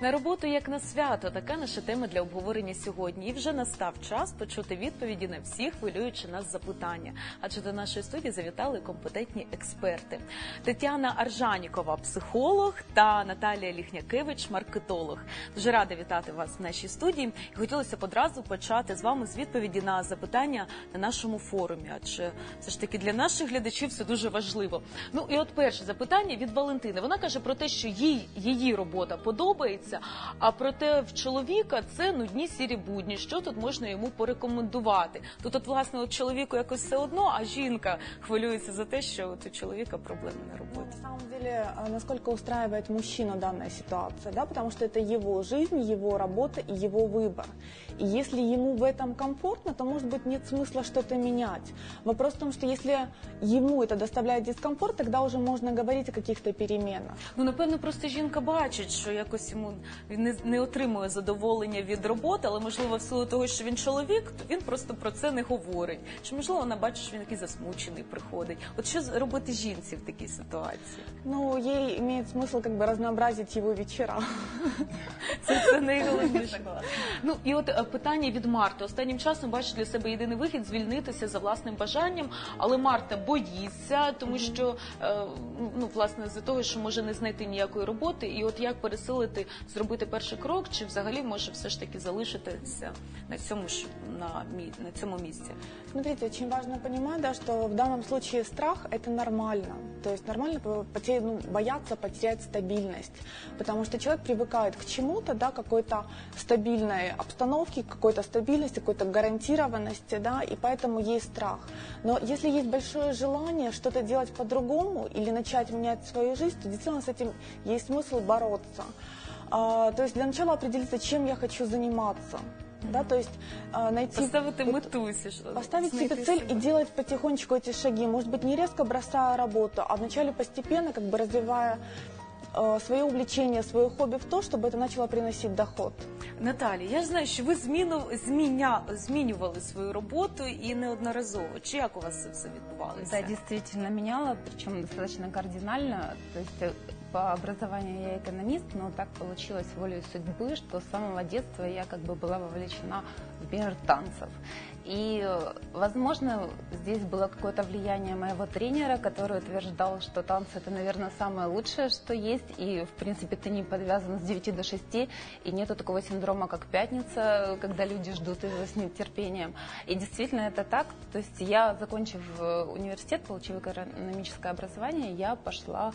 На роботу як на свято така наша тема для обговорення сьогодні. І вже настав час почути відповіді на всі хвилюючі нас запитання. Адже до нашої студії завітали компетентні експерти. Тетяна Аржанікова, психолог, та Наталія Ліхнякевич, маркетолог. Дуже рада вітати вас в нашій студії. І хотілося б одразу почати з вами з відповіді на запитання на нашому форумі. Адже все ж таки для наших глядачів це дуже важливо. Ну і от перше запитання від Валентини. Вона каже про те, що їй її робота подобається. А проте в чоловіка це нудні сірі будні. Що тут можна йому порекомендувати? Тут, от, власне, от чоловіку якось все одно, а жінка хвилюється за те, що от у чоловіка проблеми на роботі. на самом деле, а, насколько устраивает мужчину данная ситуация, да, потому что это его жизнь, его работа и его выбор. И если ему в этом комфортно, то, может быть, нет смысла что-то менять. Вопрос в том, что если ему это доставляет дискомфорт, тогда уже можно говорить о каких-то переменах. Ну, напевно, просто жінка бачить, що якось йому він не, не отримує задоволення від роботи, але можливо, в силу того, що він чоловік, то він просто про це не говорить. Чи можливо вона бачить, що він такий засмучений приходить? От що з- робити жінці в такій ситуації? Ну, ей имеет смысл как бы разнообразить его вечера. Це, це найголовніше. Ну і от е, питання від Марти. Останнім часом бачить для себе єдиний вихід звільнитися за власним бажанням, але Марта боїться, тому що е, ну власне з того, що може не знайти ніякої роботи, і от як пересилити, зробити перший крок, чи взагалі може все ж таки залишитися на цьому ж на мі- на цьому місці. Смотрите, очень важно понимать, да, что в данном случае страх – это нормально. То есть нормально по- потерять, ну, бояться потерять стабильность. Потому что человек привыкает к чему-то, да, какой-то стабильной обстановке, какой-то стабильности, какой-то гарантированности, да, и поэтому есть страх. Но если есть большое желание что-то делать по-другому или начать менять свою жизнь, то действительно с этим есть смысл бороться. А, то есть для начала определиться, чем я хочу заниматься. Да, то есть а, найти Поставити вот- мету, що Поставить знайти себе цель себе. и делать потихонечку эти шаги. Может быть, не резко бросая работу, а вначале постепенно как бы развивая э, свое увлечение, свое хобби в то, чтобы это начало приносить доход. Наталі, я ж знаю, що ви зміну, зміня, змінювали свою роботу і неодноразово. Чи як у вас це все відбувалося? Да, действительно меняла, причем достаточно кардинально. То есть э, по образованию я экономист, но так получилось волей судьбы, что с самого детства я как бы была вовлечена в мир танцев. И, возможно, здесь было какое-то влияние моего тренера, который утверждал, что танцы это, наверное, самое лучшее, что есть, и, в принципе, ты не подвязан с 9 до 6, и нету такого синдрома, как пятница, когда люди ждут его с нетерпением. И действительно это так. То есть я, закончив э, университет, получив экономическое образование, я пошла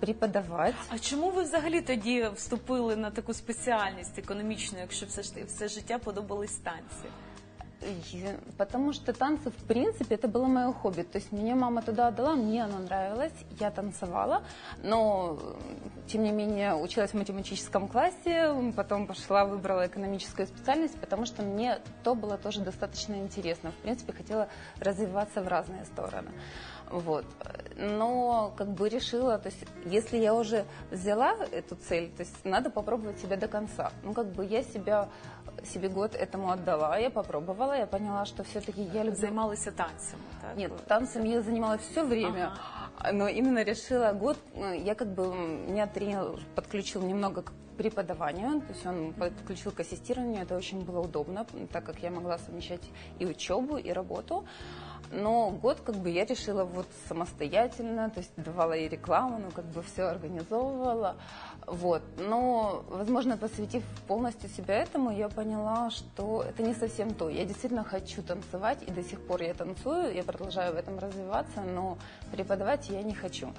преподавать. А чому ви взагалі тоді вступили на таку спеціальність економічну, якщо все ж все життя подобались танці? И Потому что танцы, в принципе, это было мое хобби. То есть меня мама туда отдала, мне оно нравилось, я танцевала, но, э, тем не менее, училась в математическом классе, потом пошла, выбрала экономическую специальность, потому что мне то было тоже достаточно интересно. В принципе, хотела развиваться в разные стороны. Вот. Но как бы решила, то есть если я уже взяла эту цель, то есть надо попробовать себя до конца. Ну как бы я себя, себе год этому отдала, я попробовала, я поняла, что все-таки я люблю... Займалися танцями, так? Нет, танцами я занималась все время, но именно решила год, э, я как бы, меня тренер подключил немного к преподаванию, то есть он подключил к ассистированию, это очень было удобно, так как я могла совмещать и учебу, и работу. Но год как бы я решила вот самостоятельно, то есть давала ей рекламу, ну как бы все организовывала. Вот. Но, возможно, посвятив полностью себя этому, я поняла, что это не совсем то. Я действительно хочу танцевать, и до сих пор я танцую, я продолжаю в этом развиваться, но преподавать я не хочу.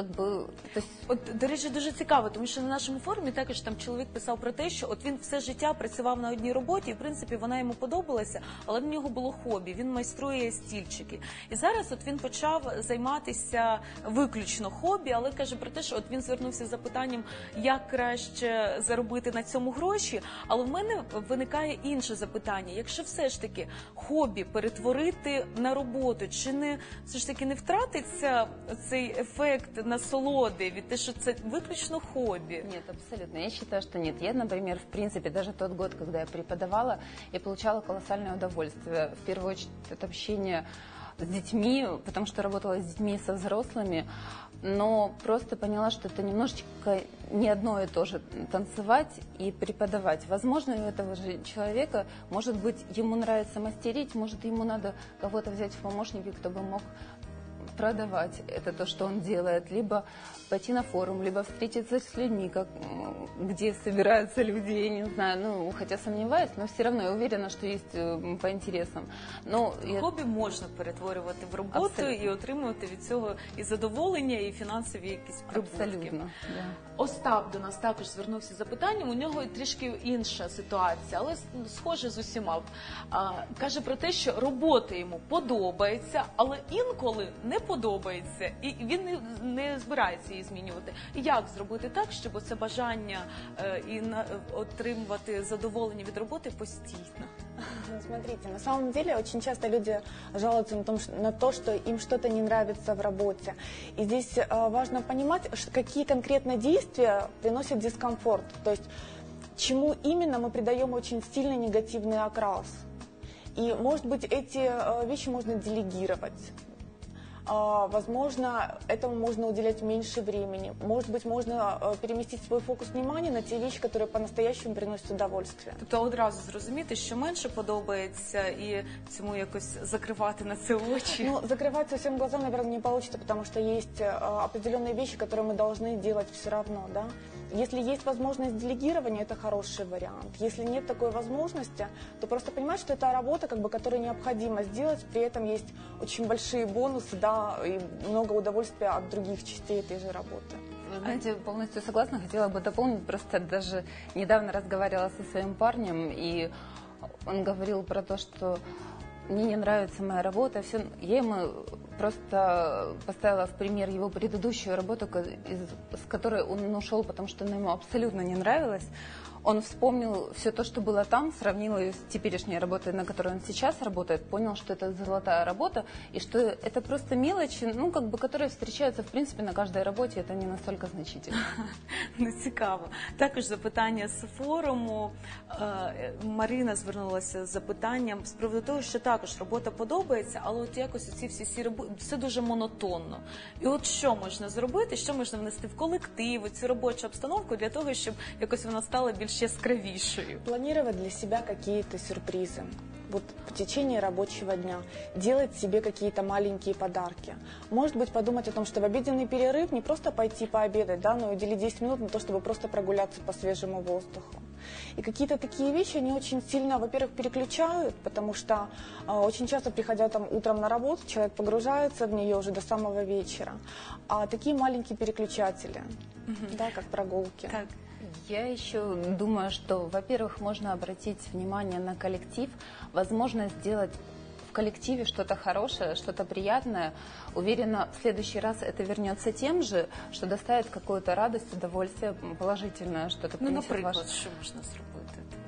Как бы, то есть От, до речі, дуже цікаво, тому що на нашому форумі також там чоловік писав про те, що от він все життя працював на одній роботі, і в принципі вона йому подобалася, але в нього було хобі. Він майструє стільчики. І зараз от він почав займатися виключно хобі, але каже про те, що от він звернувся з запитанням, як краще заробити на цьому гроші. Але в мене виникає інше запитання: якщо все ж таки хобі перетворити на роботу, чи не все ж таки не втратиться цей ефект насолоди від те, що це виключно хобі? Нет, абсолютно. Я считаю, что нет. Я, например, в принципе, даже тот год, когда я преподавала, я получала колоссальное удовольствие. В первую очередь от общения с детьми, потому что работала с детьми и со взрослыми. но просто поняла, что это немножечко не одно и то же танцевать и преподавать. Возможно, у этого же человека, может быть, ему нравится мастерить, может, ему надо кого-то взять в помощники, кто бы мог продавать это то, что он делает, либо пойти на форум, либо встретиться с людьми, как, где собираются люди, я не знаю, ну, хотя сомневаюсь, но все равно я уверена, что есть э, по интересам. Но Хобі можна перетворювати в роботу Абсолютно. і отримувати від цього і задоволення, і фінансові якісь прибутки. Абсолютно. Да. Остап до нас також звернувся з запитанням. У нього трішки інша ситуація, але схоже з усіма. А, Каже про те, що робота йому подобається, але інколи не подобається, і він не, не збирається її змінювати. Як зробити так, щоб це бажання е, і на отримувати задоволення від роботи постійно? Ну, смотрите, на самом деле очень часто люди жалуются на, том, на то, что им что-то не нравится в работе. И здесь э, важно понимать, что, какие конкретно действия приносят дискомфорт. То есть чему именно мы придаем очень сильный негативный окрас. И, может быть, эти э, вещи можно делегировать. А, возможно, этому можно уделять меньше времени. Может быть, можно э, переместить свой фокус внимания на те вещи, которые по-настоящему приносят удовольствие. Тобто одразу зрозуміти, що менше подобається, і цьому якось закривати на це очі. Ну, закрывать совсем глаза, наверное, не получится, потому что есть э, определенные вещи, которые мы должны делать все равно, да. Если есть возможность делегирования, это хороший вариант. Если нет такой возможности, то просто понимать, что это работа, как бы, которую необходимо сделать, при этом есть очень большие бонусы, да, и много удовольствия от других частей этой же работы. Знаете, полностью согласна. Хотела бы дополнить. Просто даже недавно разговаривала со своим парнем, и он говорил про то, что мне не нравится моя работа, все, я ему просто поставила в пример его предыдущую работу, с которой он ушел, потому что она ему абсолютно не нравилась он вспомнил все то, что было там, сравнил ее с теперешней работой, на которой он сейчас работает, понял, что это золотая работа, и что это просто мелочи, ну, как бы, которые встречаются, в принципе, на каждой работе, это не настолько значительно. Ну, цікаво. Також запитання з форуму. Марина звернулася з запитанням з приводу того, що також робота подобається, але от якось ці всі сі роботи, все дуже монотонно. І от що можна зробити, що можна внести в колектив, цю робочу обстановку для того, щоб якось вона стала більш більш яскравішою. Планировать для себя какие-то сюрпризы. Вот в течение рабочего дня делать себе какие-то маленькие подарки. Может быть, подумать о том, что в обеденный перерыв не просто пойти пообедать, да, но уделить 10 минут на то, чтобы просто прогуляться по свежему воздуху. И какие-то такие вещи, они очень сильно, во-первых, переключают, потому что э, очень часто, приходя там утром на работу, человек погружается в нее уже до самого вечера. А такие маленькие переключатели, угу. да, как прогулки. Так. Я еще думаю, что, во-первых, можно обратить внимание на коллектив, возможно, сделать в коллективе что-то хорошее, что-то приятное. Уверена, в следующий раз это вернется тем же, что доставит какую-то радость, удовольствие, положительное, что-то Ну, например, ваш... что можно сделать?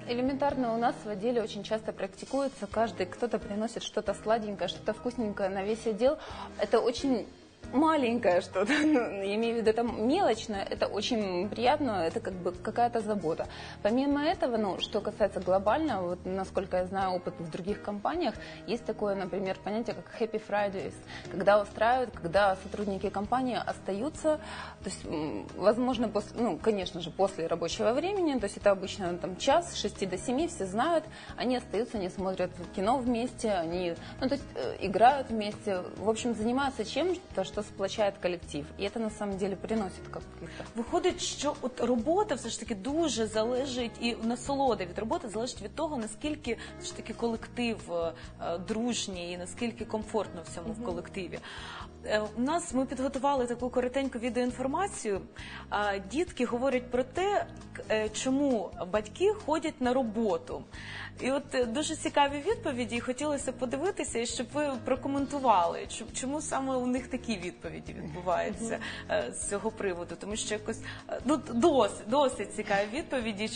Элементарно у нас в отделе очень часто практикуется, каждый кто-то приносит что-то сладенькое, что-то вкусненькое на весь отдел. Это очень маленькое что-то, ну, я имею в виду, это мелочное, это очень приятно, это как бы какая-то забота. Помимо этого, ну, что касается глобального, вот насколько я знаю опыт в других компаниях, есть такое, например, понятие, как Happy Fridays, когда устраивают, когда сотрудники компании остаются, то есть, возможно, после, ну, конечно же, после рабочего времени, то есть это обычно там час, с 6 до 7, все знают, они остаются, они смотрят кино вместе, они, ну, то есть, э, играют вместе, в общем, занимаются чем-то, что сплочає колектив, і це на самом деле приносить каких-то. Виходить, що от робота все ж таки дуже залежить, і насолода від роботи залежить від того, наскільки все ж таки колектив е, дружній, і наскільки комфортно всьому в колективі. Е, у нас ми підготували таку коротеньку відеоінформацію. Дітки говорять про те, е, чому батьки ходять на роботу. І от е, дуже цікаві відповіді, і хотілося подивитися, і щоб ви прокоментували, чому саме у них такі відповіді відбуваються з цього приводу. Тому що якось ну досить досить цікаві відповіді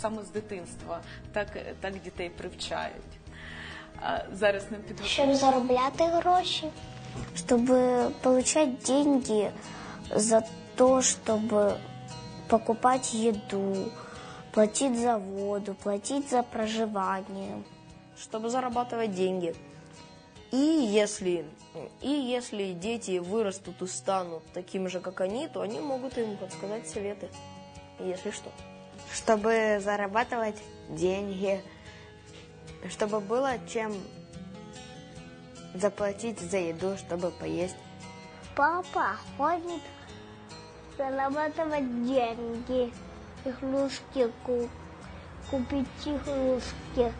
саме з дитинства, так, так дітей привчають. Зараз нам підготували. Щоб заробляти гроші чтобы получать деньги за то, чтобы покупать еду, платить за воду, платить за проживание. Чтобы зарабатывать деньги. И если, и если дети вырастут и станут такими же, как они, то они могут им подсказать советы, если что. чтобы зарабатывать деньги, чтобы было чем заплатить за еду, чтобы поесть. Папа ходит зарабатывать деньги, игрушки ку- купить игрушки.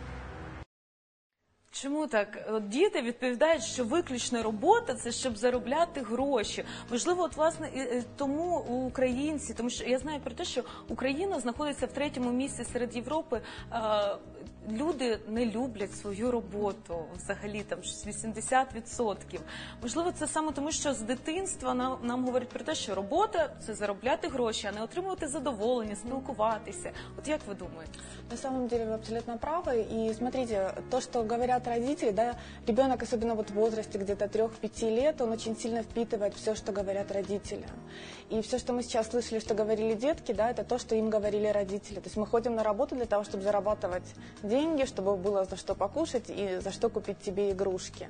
Чому так? От діти відповідають, що виключно робота це щоб заробляти гроші. Можливо, от власне і- і тому українці, тому що я знаю про те, що Україна знаходиться в третьому місці серед Європи. Е, Люди не люблять свою роботу взагалі там щось 80%. Можливо, це саме тому, що з дитинства нам, нам говорять про те, що робота це заробляти гроші, а не отримувати задоволення, спілкуватися. От як ви думаєте? На самом деле вы абсолютно правы. И смотрите, то, что говорят родители, да, ребенок, особенно вот в возрасте где-то 3-5 лет, он очень сильно впитывает все, что говорят родители. И все, что мы сейчас слышали, что говорили детки, да, это то, что им говорили родители. То есть мы ходим на работу для того, чтобы зарабатывать деньги, чтобы было за что покушать и за что купить тебе игрушки.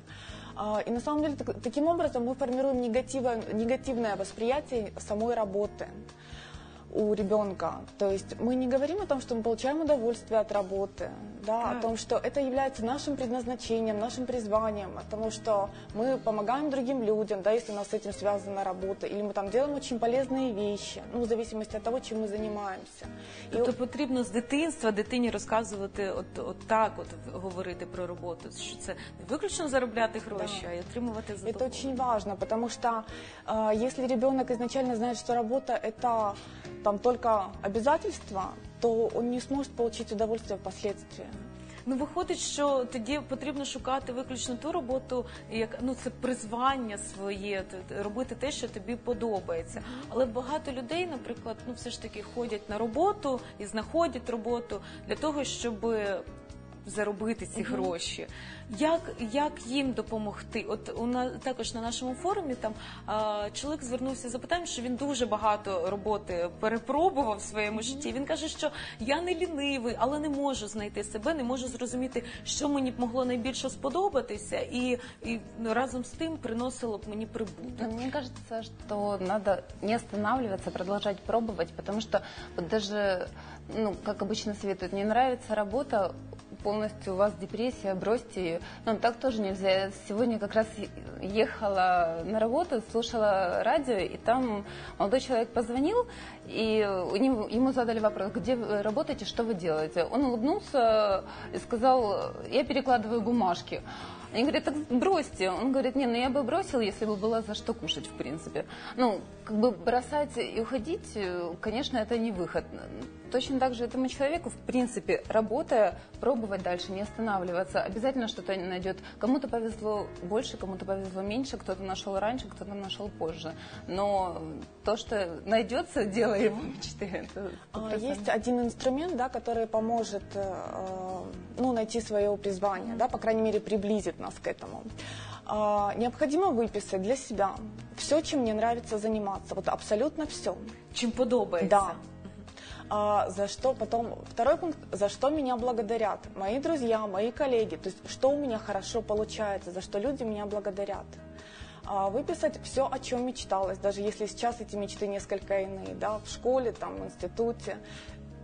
А, И на самом деле так- таким образом мы формируем негатива- негативное восприятие самой работы у ребенка. То есть мы не говорим о том, что мы получаем удовольствие от работы, да, о том, что это является нашим предназначением, нашим призванием, о том, что мы помогаем другим людям, да, если у нас с этим связана работа, или мы там делаем очень полезные вещи, ну, в зависимости от того, чем мы занимаемся. И Тобто потрібно з дитинства дитині розказувати, от, от так, от в- говорити про роботу, що це не виключно заробляти гроші, а й отримувати Это задоволення. очень важно, потому что э, если ребенок изначально знает, что работа это там только обязательства, то он не сможет получить удовольствие впоследствии. Ну виходить, що тоді потрібно шукати виключно ту роботу, як ну це призвання своє, робити те, що тобі подобається. Але багато людей, наприклад, ну все ж таки ходять на роботу і знаходять роботу для того, щоб заробити ці гроші. Як, як їм допомогти? От у нас також на нашому форумі там а, чоловік звернувся з запитанням, що він дуже багато роботи перепробував в своєму житті. Він каже, що я не лінивий, але не можу знайти себе, не можу зрозуміти, що мені б могло найбільше сподобатися, і, і ну, разом з тим приносило б мені прибуток. Мне кажется, что надо не останавливаться, продолжать пробовать, потому что вот даже, ну, как обычно советуют, не нравится работа, полностью у вас депрессия, бросьте ее. Но так тоже нельзя. Я сегодня как раз ехала на работу, слушала радио, и там молодой человек позвонил, и него, ему задали вопрос, где вы работаете, что вы делаете. Он улыбнулся и сказал, я перекладываю бумажки. Они говорят, так бросьте. Он говорит, не, ну я бы бросил, если бы было за что кушать, в принципе. Ну, как бы бросать и уходить, э, конечно, это не выход. Точно так же этому человеку, в принципе, работая, пробовать дальше, не останавливаться. Обязательно что-то найдет. Кому-то повезло больше, кому-то повезло меньше, кто-то нашел раньше, кто-то нашел позже. Но то, что найдется, дело его мечты. Это А, 100%. Есть один инструмент, да, который поможет э, ну, найти свое призвание, да, по крайней мере, приблизит нас к этому. А, Необходимо выписать для себя все, чем мне нравится заниматься, вот абсолютно все. Чим подобається? Да. А, за что потом второй пункт, за что меня благодарят мои друзья, мои коллеги, то есть что у меня хорошо получается, за что люди меня благодарят. А, выписать все, о чем мечталось, даже если сейчас эти мечты несколько иные, да, в школе, там, в институте,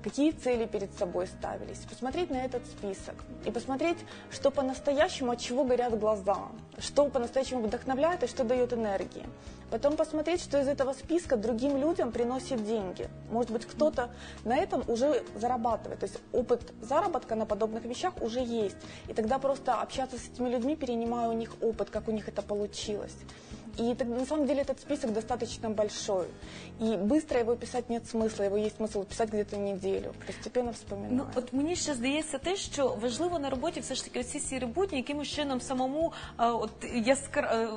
какие цели перед собой ставились, посмотреть на этот список и посмотреть, что по-настоящему, от чего горят глаза, что по-настоящему вдохновляет и что дает энергии. Потом посмотреть, что из этого списка другим людям приносит деньги. Может быть, кто-то на этом уже зарабатывает. То есть опыт заработка на подобных вещах уже есть. И тогда просто общаться с этими людьми, перенимая у них опыт, как у них это получилось. И так- на самом деле этот список достаточно большой. И быстро его писать нет смысла. Его есть смысл писать где-то неделю. Постепенно вспоминать. Ну от мені ще здається те, що важливо на роботі все ж таки оці сірі будні якимось чином самому е, от яскра, е,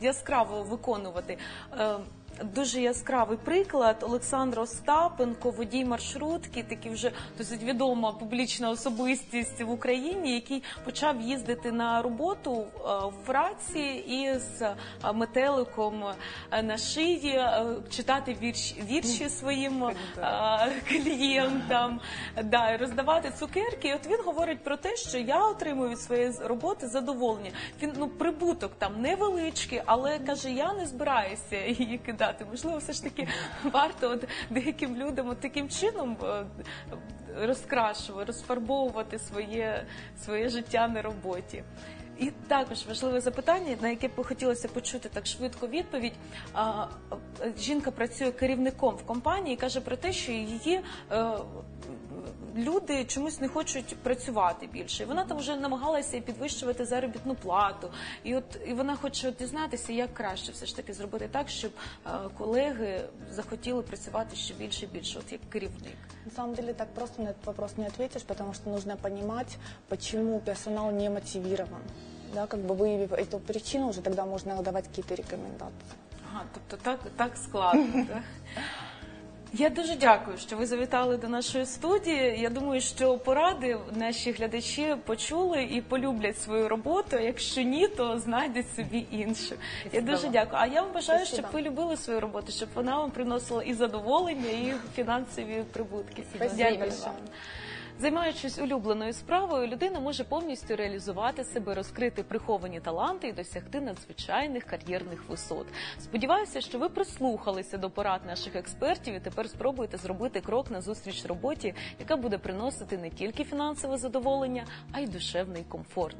яскраво виконувати. Е, дуже яскравий приклад. Олександр Остапенко, водій маршрутки, такий вже досить відома публічна особистість в Україні, який почав їздити на роботу е, в праці із е, метеликом е, на шиї, читати вірш, вірші своїм клієнтам, да, роздавати цукерки. І от він говорить про те, що я отримую від своєї роботи задоволення. Він ну прибуток там невеличкий, але каже, я не збираюся її кидати. Можливо, все ж таки варто от деяким людям от таким чином е, розкрашувати, розфарбовувати своє, своє життя на роботі. І також важливе запитання, на яке б хотілося почути так швидко відповідь. Е, жінка працює керівником в компанії і каже про те, що її е, люди чомусь не хочуть працювати більше. І вона там вже намагалася підвищувати заробітну плату. І от і вона хоче от дізнатися, як краще все ж таки зробити так, щоб е, колеги захотіли працювати ще більше і більше, от як керівник. На самом деле так просто на этот вопрос не ответишь, потому что нужно понимать, почему персонал не мотивирован. Да, как бы выявив эту причину, уже тогда можно давать какие-то рекомендации. Ага, тобто так, так складно. так? Я дуже дякую, що ви завітали до нашої студії. Я думаю, що поради наші глядачі почули і полюблять свою роботу. Якщо ні, то знайдуть собі іншу. Я дуже дякую. А я вам бажаю, щоб ви любили свою роботу, щоб вона вам приносила і задоволення, і фінансові прибутки. Дякую вам. Займаючись улюбленою справою, людина може повністю реалізувати себе, розкрити приховані таланти і досягти надзвичайних кар'єрних висот. Сподіваюся, що ви прислухалися до порад наших експертів і тепер спробуєте зробити крок на зустріч роботі, яка буде приносити не тільки фінансове задоволення, а й душевний комфорт.